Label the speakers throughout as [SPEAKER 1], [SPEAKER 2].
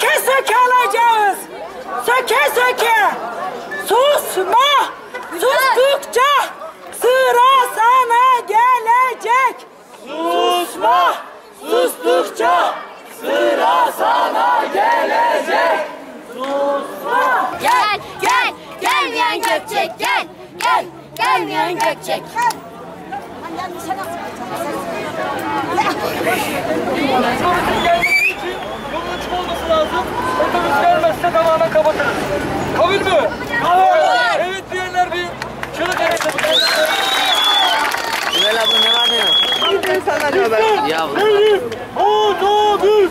[SPEAKER 1] söke söke alacağız. Söke söke. Susma. Sustukça sıra sana gelecek.
[SPEAKER 2] Susma. Sustukça sıra sana gelecek. Susma.
[SPEAKER 3] Gel, gel, gelmeyen Gökçek
[SPEAKER 2] gel. Gel, gelmeyen Gökçek. Gel. Annem. Otobüs gelmezse tamamen kapatırız. Kabul mü? Kabul. Evet diyenler bir çığlık arasın.
[SPEAKER 4] Ümel abla ne var ne yok? Ya bu-
[SPEAKER 2] Devrim otobüs.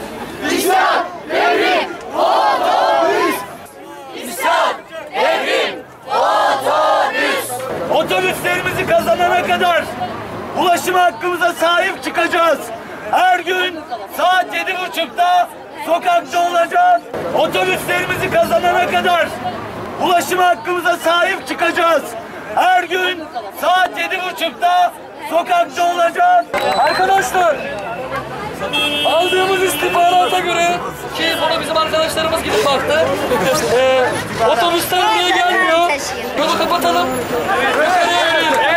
[SPEAKER 3] İsyan, devrim, otobüs. İsyan, devrim, otobüs.
[SPEAKER 2] Otobüslerimizi kazanana kadar ulaşım hakkımıza sahip çıkacağız. Her gün saat yedi buçukta sokakta olacağız. Otobüslerimizi kazanana kadar ulaşım hakkımıza sahip çıkacağız. Her gün saat yedi buçukta sokakta olacağız. Arkadaşlar aldığımız istihbarata göre ki buna bizim arkadaşlarımız gidip baktı. Ee, otobüsler buraya gelmiyor. Yolu kapatalım. Yukarıya yürüyelim.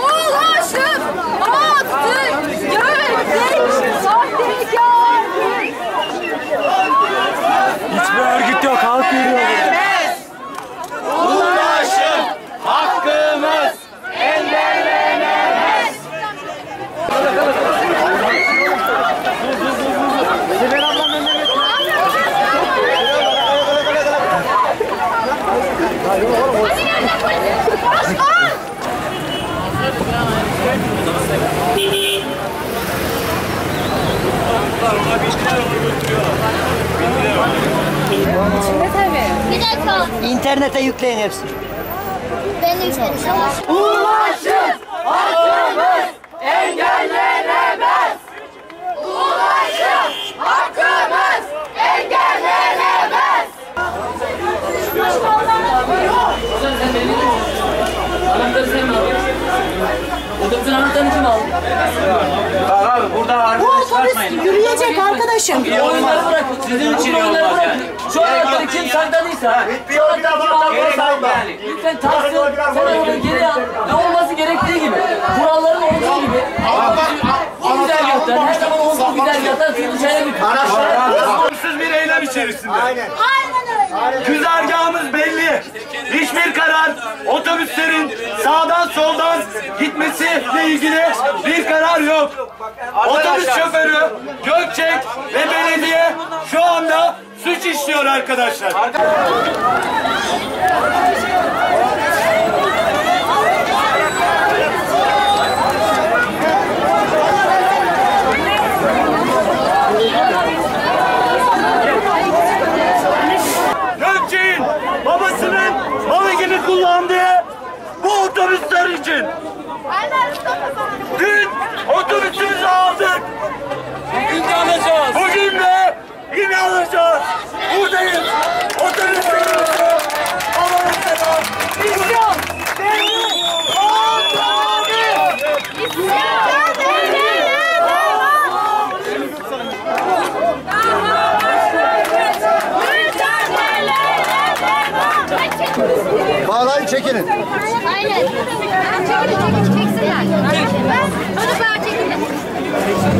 [SPEAKER 3] Ulaşım, attık, gördük, sahtekar.
[SPEAKER 2] Hiçbir örgüt yok. Halk yürüyor. Ulaşım hakkımız engellenemez.
[SPEAKER 3] Başkan! Bir dakika.
[SPEAKER 4] İnternete yükleyin hepsini.
[SPEAKER 3] Ben de yükledim.
[SPEAKER 2] Ulaşım hakkımız engellenemez.
[SPEAKER 3] Ulaşım hakkımız engellenemez.
[SPEAKER 5] Otobüsün anahtarını kim aldı?
[SPEAKER 6] Bu otobüs yürüyecek arkadaşım.
[SPEAKER 5] Oyunları bırakın. Sizin için bırakın. Şu anahtarı kim sakladıysa, şu anahtarı kim aldıysa lütfen tahsil, sen onu geri al. Ne olması gerektiği gibi. Kuralların olduğu gibi. O güzergahtan, her zaman olduğu güzergahtan siz dışarıya bir
[SPEAKER 2] Olumsuz bir eylem içerisinde.
[SPEAKER 3] Aynen öyle.
[SPEAKER 2] Güzergahımız belli. Hiçbir karar otobüslerin sağdan soldan gitmesiyle ilgili bir karar yok. Otobüs şoförü, Gökçek ve belediye şu anda suç işliyor arkadaşlar. Gökçek'in babasının malı gibi kullandığı bu otobüsler için dün otobüsümüzü aldık. Bugün de alacağız. Bugün de yine alacağız. Buradayız. Otobüslerimizi Allah'a selam. İsyan. Devrim.
[SPEAKER 7] Bağlayın çekinin.
[SPEAKER 3] Aynen. Çekilin, çekilin, çeksinler. Çocuklar çekilin.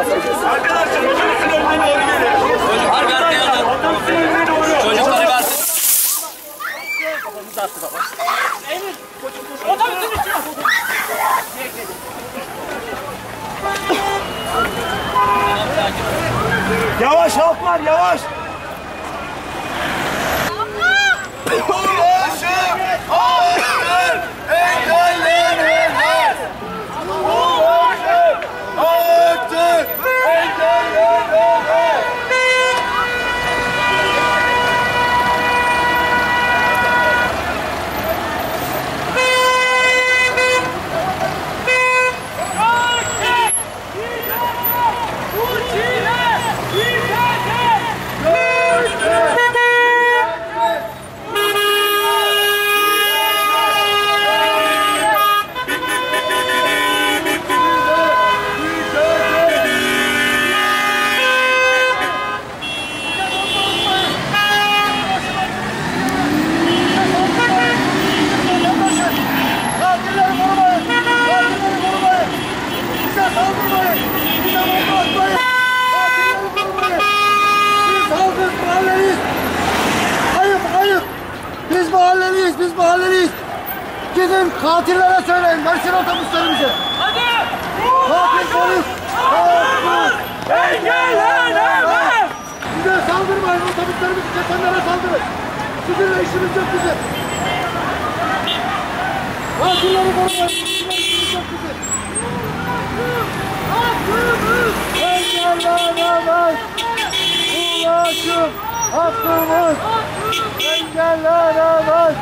[SPEAKER 3] Arkadaşlar
[SPEAKER 4] otobüsün önüne doğru gelin. Arkadaşlar otobüsün önüne doğru.
[SPEAKER 5] Çocukları kalsın.
[SPEAKER 4] Yavaş halklar yavaş. Engellenemez.
[SPEAKER 3] Bize saldırmayın. Otobüslerimizi kesenlere saldırın. Sizinle işimiz yok bizim. Katilleri vurmayın. Sizinle işimiz yok bizim. Engellenemez. Ulaşım hakkımız engellenemez.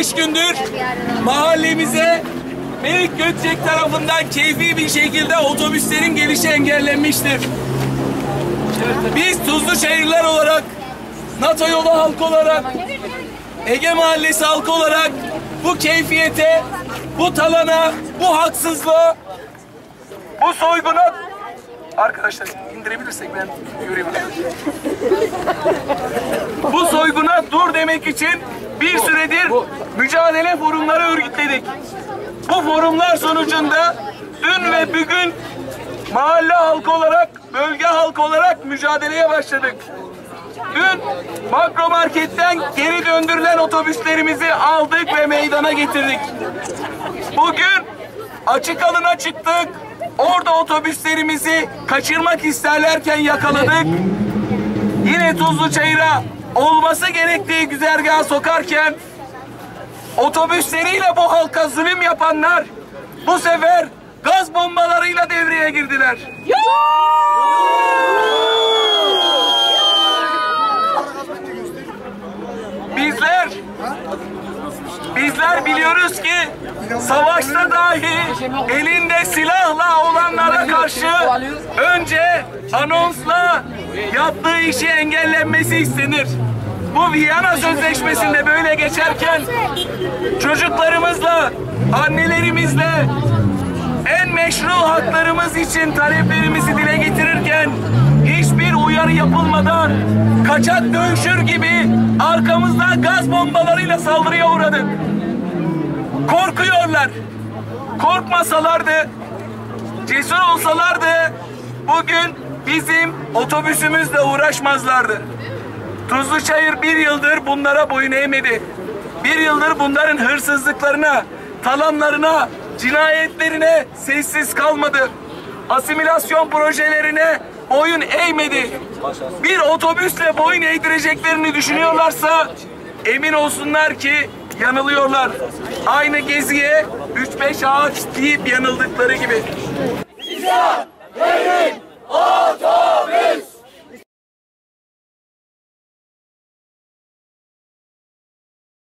[SPEAKER 2] 15 gündür mahallemize Melik Gökçek tarafından keyfi bir şekilde otobüslerin gelişi engellenmiştir. Biz Tuzlu Çayırlar olarak, NATO yolu halkı olarak, Ege Mahallesi halkı olarak bu keyfiyete, bu talana, bu haksızlığa, bu soyguna Arkadaşlar indirebilirsek ben göreyim. Bu soyguna dur demek için bir süredir mücadele forumları örgütledik. Bu forumlar sonucunda dün ve bugün mahalle halkı olarak, bölge halkı olarak mücadeleye başladık. Dün makro marketten geri döndürülen otobüslerimizi aldık ve meydana getirdik. Bugün açık alına çıktık. Orada otobüslerimizi kaçırmak isterlerken yakaladık. Yine Tuzlu Çayır'a olması gerektiği güzergaha sokarken otobüsleriyle bu halka zulüm yapanlar bu sefer gaz bombalarıyla devreye girdiler. Bizler bizler biliyoruz ki savaşta dahi elinde silahla olanlara karşı önce anonsla yaptığı işi engellenmesi istenir. Bu Viyana Sözleşmesi'nde böyle geçerken çocuklarımızla, annelerimizle en meşru haklarımız için taleplerimizi dile getirirken hiçbir uyarı yapılmadan kaçak dövüşür gibi arkamızdan gaz bombalarıyla saldırıya uğradık. Korkuyorlar. Korkmasalardı, cesur olsalardı bugün bizim otobüsümüzle uğraşmazlardı. Tuzluçayır bir yıldır bunlara boyun eğmedi. Bir yıldır bunların hırsızlıklarına, talanlarına, cinayetlerine sessiz kalmadı. Asimilasyon projelerine boyun eğmedi. Bir otobüsle boyun eğdireceklerini düşünüyorlarsa emin olsunlar ki yanılıyorlar. Aynı Gezi'ye 3-5 ağaç deyip yanıldıkları gibi. İsyan, değil, otobüs!